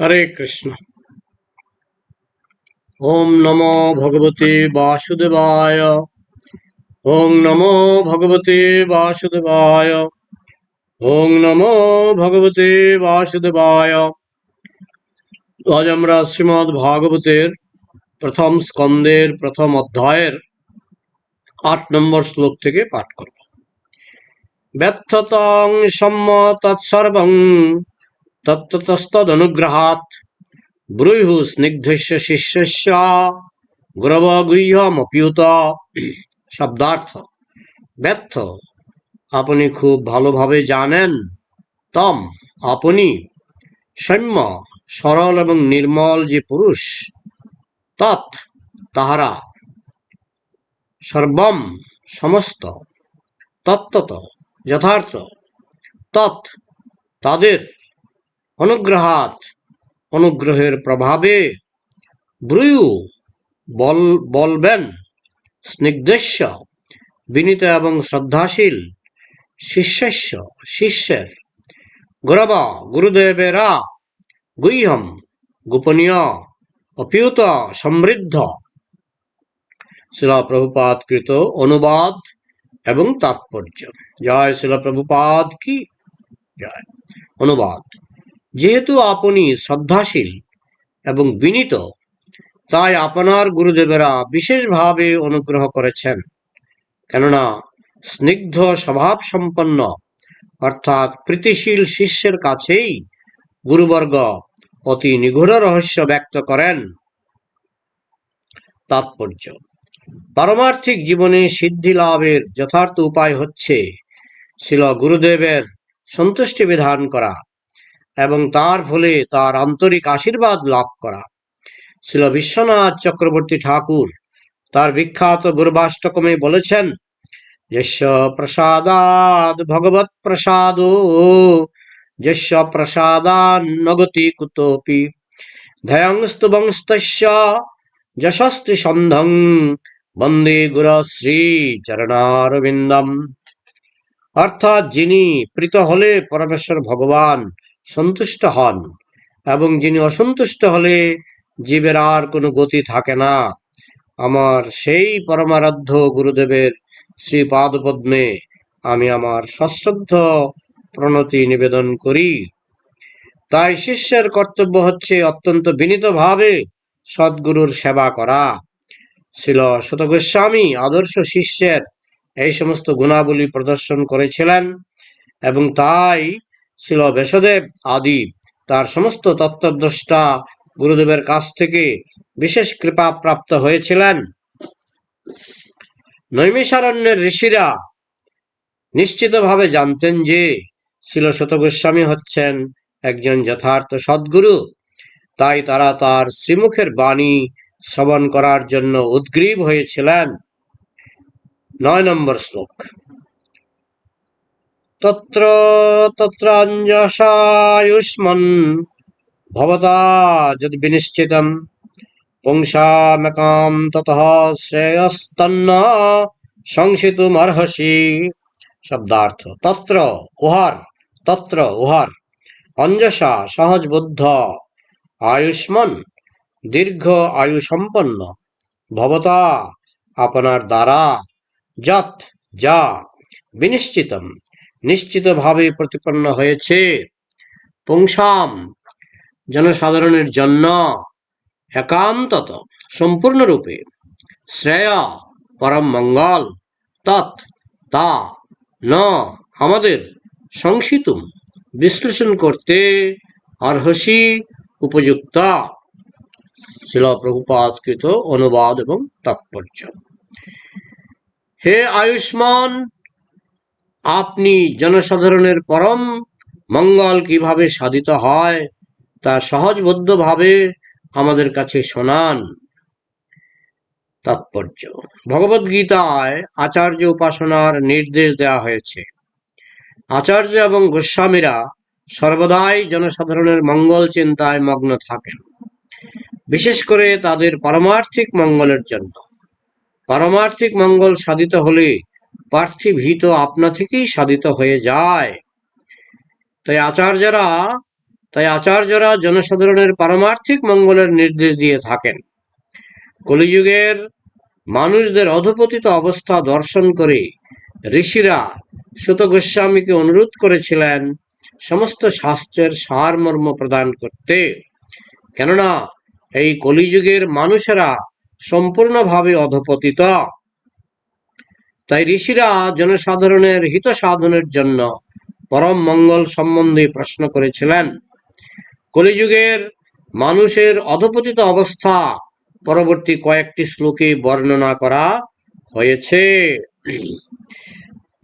হরে কৃষ্ণ। ওম নমো ভগবতে বাসুদেবায়। ওম নমো ভগবতে বাসুদেবায়। ওম নমো ভগবতে বাসুদেবায়। আজ আমরা শ্রীমদ ভাগবতের প্রথম স্কন্দের প্রথম অধ্যায়ের আট নম্বর শ্লোক থেকে পাঠ করব। ব্যর্থতং সম্ম তৎসর্বং তত্তস্তদনুগ্রহাৎ ব্রূহু স্নিগ্ধস্য শিষ্যস্য গুরব গুরবগুহ্যমপ্যুত শব্দার্থ ব্যর্থ আপনি খুব ভালোভাবে জানেন তম আপনি সৌম্য সরল এবং নির্মল যে পুরুষ তৎ তাহারা সর্বম সমস্ত তত্ত্বত যথার্থ তৎ তাদের অনুগ্রহাত অনুগ্রহের প্রভাবে ব্রুয়ু বল, বলবেন স্নিগ্ধস্য বিনীত এবং শ্রদ্ধাশীল শিষ্যস্য শিষ্যের। গুরব, গুরুদেবেরা, গুহ্যম, গোপনীয়, অপিউত, সমৃদ্ধ। শিলাপ্রভুপাত কৃত অনুবাদ এবং তাৎপর্য। জয় শিলা প্রভুপাদ কি? জয়। অনুবাদ। যেহেতু আপনি শ্রদ্ধাশীল এবং বিনীত, তাই আপনার গুরুদেবেরা বিশেষভাবে অনুগ্রহ করেছেন। কেননা স্নিগ্ধ স্বভাব সম্পন্ন অর্থাৎ প্রীতিশীল শিষ্যের কাছেই গুরুবর্গ অতি নিগূঢ় রহস্য ব্যক্ত করেন। তাৎপর্য, পারমার্থিক জীবনে সিদ্ধি লাভের যথার্থ উপায় হচ্ছে ছিল গুরুদেবের সন্তুষ্টি বিধান করা। এবং তার ফলে তার আন্তরিক আশীর্বাদ লাভ করা। ছিল বিশ্বনাথ চক্রবর্তী ঠাকুর তার বিখ্যাত গুরবাষ্টকমে বলেছেন যস্য প্রসাদাদ ভগবত প্রসাদ যস্য প্রসাদান নগতি কুতোপি ধ্যায়ংস্তবংস্তস্য যশস্তি সন্ধং, বন্দে গুর শ্রী চরণারবিন্দম। অর্থাৎ যিনি প্রীত হলে পরমেশ্বর ভগবান সন্তুষ্ট হন এবং যিনি অসন্তুষ্ট হলে জীবের আর কোনো গতি থাকে না। আমার সেই পরমারাধ্য গুরুদেবের শ্রী পাদপদ্মে আমি আমার সশ্রদ্ধ প্রণতি নিবেদন করি। তাই শিষ্যের কর্তব্য হচ্ছে অত্যন্ত বিনীতভাবে সদ্গুরুর সেবা করা। ছিল শত গোস্বামী আদর্শ শিষ্যের এই সমস্ত গুণাবলী প্রদর্শন করেছিলেন এবং তাই ছিল বেশদেব আদি। তার সমস্ত তত্ত্বদ্রষ্টা গুরুদেবের কাছ থেকে বিশেষ কৃপা প্রাপ্ত হয়েছিলেন। নৈমিষারণ্যের ঋষিরা নিশ্চিতভাবে জানতেন যে শিল শত গোস্বামী হচ্ছেন একজন যথার্থ সদ্গুরু। তাই তারা তার শ্রীমুখের বাণী শ্রবণ করার জন্য উদ্গ্রীব হয়েছিলেন। নয় নম্বর শ্লোক। তত্র তত্রাঞ্জসায়ুষ্মন ভবতা যদি বিনিশ্চিতম পুংসামকাম ততঃ শ্রেয়স্তন্ন সংসিতুমর্হসি শব্দার্থ তত্র উহার তত্র উহার অঞ্জসা সহজ বুদ্ধ আয়ুষ্মান দীর্ঘ আয়ু সম্পন্ন ভবতা আপনার দ্বারা যত যা বিনিশ্চিতম নিশ্চিতভাবে প্রতিপন্ন হয়েছে। পুংসাম জনসাধারণের জন্য একান্তত সম্পূর্ণরূপে শ্রেয় পরম মঙ্গল। তৎ তা ন আমাদের সংসিতুম বিশ্লেষণ করতে অর্হসী উপযুক্ত। ছিল প্রভুপাতকৃত অনুবাদ এবং তাৎপর্য। হে আয়ুষ্মান আপনি জনসাধারণের পরম মঙ্গল কীভাবে সাধিত হয়, তা সহজবদ্ধভাবে আমাদের কাছে শোনান। তাৎপর্য। ভগবদ গীতায় আচার্য উপাসনার নির্দেশ দেওয়া হয়েছে। আচার্য এবং গোস্বামীরা সর্বদাই জনসাধারণের মঙ্গল চিন্তায় মগ্ন থাকেন। বিশেষ করে তাদের পারমার্থিক মঙ্গলের জন্য। পারমার্থিক মঙ্গল সাধিত হলে পার্থিব হিত আপনা থেকেই সাধিত হয়ে যায়। তাই আচার্যরা তাই আচার্যরা জনসাধারণের পারমার্থিক মঙ্গলের নির্দেশ দিয়ে থাকেন। কলিযুগের মানুষদের অধপতিত অবস্থা দর্শন করে ঋষিরা সুত গোস্বামীকে অনুরোধ করেছিলেন সমস্ত শাস্ত্রের সারমর্ম প্রদান করতে। কেননা, এই কলিযুগের মানুষেরা সম্পূর্ণভাবে অধপতিত। তাই ঋষিরা জনসাধারণের হিত সাধনের জন্য পরম মঙ্গল সম্বন্ধে প্রশ্ন করেছিলেন। কলিযুগের মানুষের অধপতিত অবস্থা পরবর্তী কয়েকটি শ্লোকে বর্ণনা করা হয়েছে।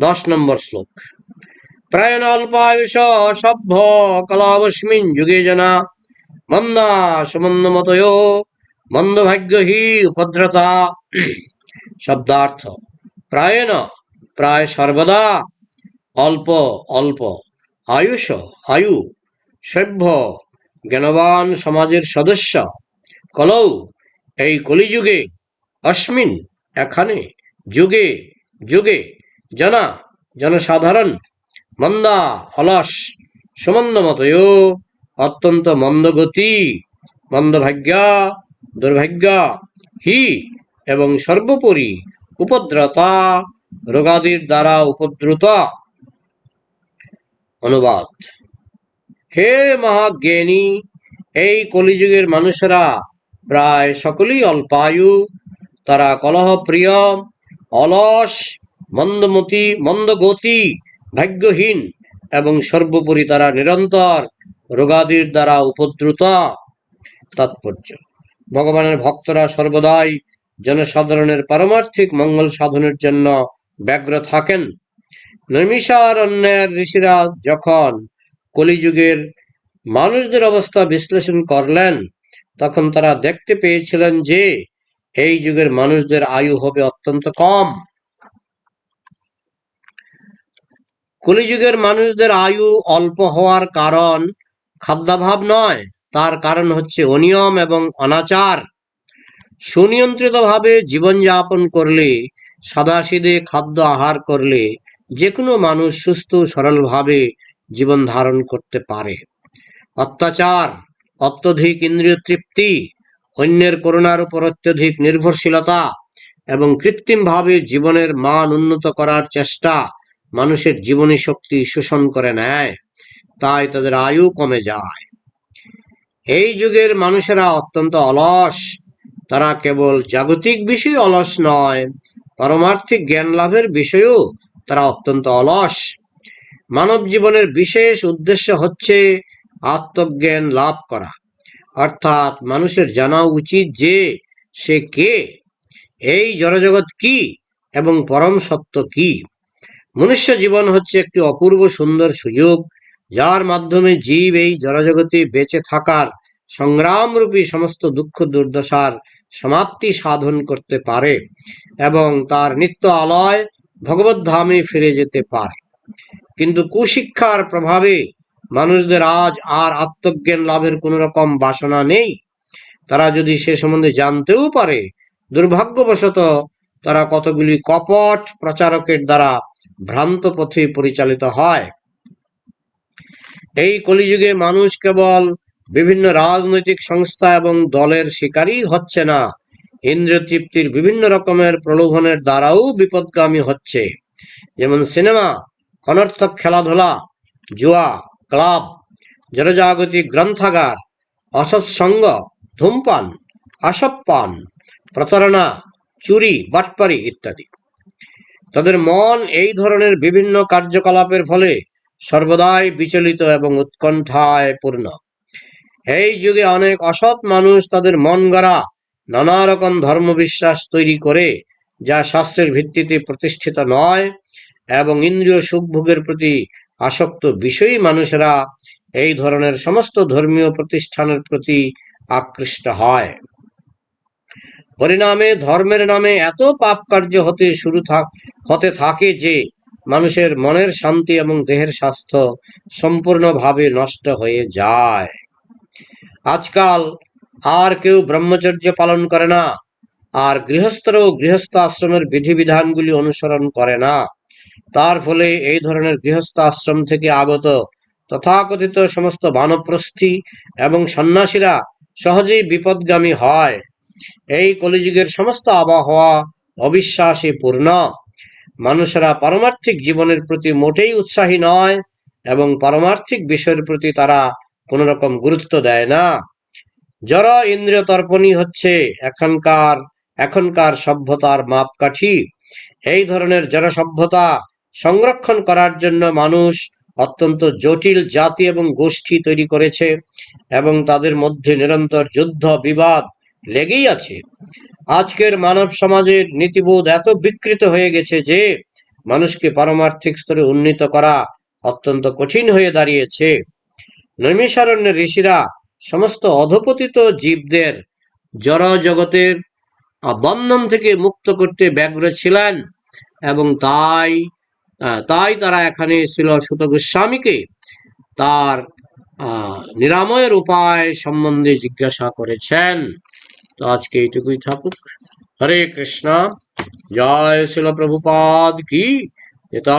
দশ নম্বর শ্লোক। প্রায়ণ অল্পায়ুষ সভ্য কলাবস্মিন যুগে জনা, মন্দা সুমন্দমতয় মন্দভাগ্য হি উপদ্রতা। শব্দার্থ। প্রায়ণ, প্রায় সর্বদা, অল্প অল্প। আয়ুষ, আয়ু। সভ্য, জ্ঞানবান সমাজের সদস্য। কলৌ, এই কলিযুগে, অস্মিন, এখানে, যুগে যুগে, জনা, জনসাধারণ। মন্দা, অলস, সুমন্দমতয়, অত্যন্ত মন্দগতি, মন্দভাগ্যা, দুর্ভাগ্য, হি, এবং সর্বোপরি উপদ্রতা, রোগাদির দ্বারা উপদ্রুত। অনুবাদ। হে মহাজ্ঞানী, এই কলিযুগের মানুষেরা প্রায় সকলেই অল্পায়ু। তারা কলহপ্রিয়, অলস, মন্দমতি, মন্দগতি, ভাগ্যহীন এবং সর্বোপরি তারা নিরন্তর রোগাদির দ্বারা উপদ্রুত। তাৎপর্য। ভগবানের ভক্তরা সর্বদাই জনসাধারণের পারমার্থিক মঙ্গল সাধনের জন্য ব্যগ্র থাকেন। নৈমিষারণ্যের ঋষিরা যখন কলিযুগের মানুষদের অবস্থা বিশ্লেষণ করলেন, তখন তারা দেখতে পেয়েছিলেন যে, এই যুগের মানুষদের আয়ু হবে অত্যন্ত কম। কলিযুগের মানুষদের আয়ু অল্প হওয়ার কারণ খাদ্যাভাব নয়, তার কারণ হচ্ছে অনিয়ম এবং অনাচার। সুনিয়ন্ত্রিতভাবে জীবনযাপন করলে সাদাসিদে খাদ্য আহার করলে যে কোনো মানুষ সুস্থ, সরলভাবে জীবন ধারণ করতে পারে। অত্যাচার, অত্যধিক ইন্দ্রিয় তৃপ্তি, অন্যের করুণার উপর অত্যধিক নির্ভরশীলতা এবং কৃত্রিমভাবে জীবনের মান উন্নত করার চেষ্টা মানুষের জীবনী শক্তি শোষণ করে নেয়, তাই তাদের আয়ু কমে যায়। এই যুগের মানুষেরা অত্যন্ত অলস তারা কেবল জাগতিক বিষয়ে অলস নয়, পারমার্থিক জ্ঞান লাভের বিষয়েও তারা অত্যন্ত অলস। মানব জীবনের বিশেষ উদ্দেশ্য হচ্ছে আত্মজ্ঞান লাভ করা। অর্থাৎ মানুষের জানা উচিত যে সে কে, এই জড়জগৎ কি এবং পরম সত্য কি। মনুষ্য জীবন হচ্ছে একটি অপূর্ব সুন্দর সুযোগ, যার মাধ্যমে জীব এই জড়জগতে বেঁচে থাকার সংগ্রামরূপী সমস্ত দুঃখ দুর্দশার সমাপ্তি সাধন করতে পারে এবং তার নিত্য আলয় ধামে ফিরে যেতে পারে। কিন্তু কুশিক্ষার প্রভাবে মানুষদের আজ আর আত্মজ্ঞান লাভের কোনো রকম বাসনা নেই। তারা যদি সে সম্বন্ধে জানতেও পারে, দুর্ভাগ্যবশত তারা কতগুলি কপট প্রচারকের দ্বারা ভ্রান্ত পথে পরিচালিত হয়। এই কলিযুগে মানুষ কেবল বিভিন্ন রাজনৈতিক সংস্থা এবং দলের শিকারই হচ্ছে না। ইন্দ্রিয় তৃপ্তির বিভিন্ন রকমের প্রলোভনের দ্বারাও বিপদগামী হচ্ছে। যেমন সিনেমা, অনর্থক খেলাধুলা, জুয়া, ক্লাব, জনজাগতিক গ্রন্থাগার অসৎসঙ্গ ধূমপান, আসপান, প্রতারণা, চুরি, বাটপারি ইত্যাদি। তাদের মন এই ধরনের বিভিন্ন কার্যকলাপের ফলে সর্বদাই বিচলিত এবং উৎকণ্ঠায় পূর্ণ। এই যুগে অনেক অসৎ মানুষ তাদের মন গড়া নানা রকম ধর্মবিশ্বাস তৈরি করে, যা শাস্ত্রের ভিত্তিতে প্রতিষ্ঠিত নয় এবং ইন্দ্রিয় সুখভোগের প্রতি আসক্ত বিষয়ী মানুষেরা এই ধরনের সমস্ত ধর্মীয় প্রতিষ্ঠানের প্রতি আকৃষ্ট হয়। পরিণামে, ধর্মের নামে এত পাপ কার্য হতে শুরু হতে থাকে যে মানুষের মনের শান্তি এবং দেহের স্বাস্থ্য সম্পূর্ণভাবে নষ্ট হয়ে যায়। আজকাল আর কেউ ব্রহ্মচর্য পালন করে না, আর গৃহস্থরাও গৃহস্থ আশ্রমের বিধিবিধানগুলি অনুসরণ করে না। তার ফলে এই ধরনের গৃহস্থ আশ্রম থেকে আগত তথাকথিত সমস্ত বানপ্রস্থি এবং সন্ন্যাসীরা সহজেই বিপদগামী হয়। এই কলিযুগের সমস্ত আবহাওয়া অবিশ্বাসে পূর্ণ। মানুষেরা পারমার্থিক জীবনের প্রতি মোটেই উৎসাহী নয় এবং পারমার্থিক বিষয়ের প্রতি তারা কোনো রকম গুরুত্ব দেয় না। জড় ইন্দ্রিয় তর্পণই হচ্ছে এখনকার এখনকার সভ্যতার মাপকাঠি। এই ধরনের জড় সভ্যতা সংরক্ষণ করার জন্য মানুষ অত্যন্ত জটিল জাতি এবং গোষ্ঠী তৈরি করেছে এবং তাদের মধ্যে নিরন্তর যুদ্ধ, বিবাদ লেগেই আছে। আজকের মানব সমাজের নীতিবোধ এত বিকৃত হয়ে গেছে যে মানুষকে পারমার্থিক স্তরে উন্নীত করা অত্যন্ত কঠিন হয়ে দাঁড়িয়েছে। নৈমিষারণ্যের ঋষিরা সমস্ত অধপতিত জীবদের জড় জগতের বন্ধন থেকে মুক্ত করতে ব্যগ্র ছিলেন এবং তাই তাই তারা এখানে ছিল সুত গোস্বামীকে তার নিরাময়ের উপায় সম্বন্ধে জিজ্ঞাসা করেছেন। তো আজকে এইটুকুই থাকুক। হরে কৃষ্ণ। জয় শিল প্রভুপাদ কি? এটা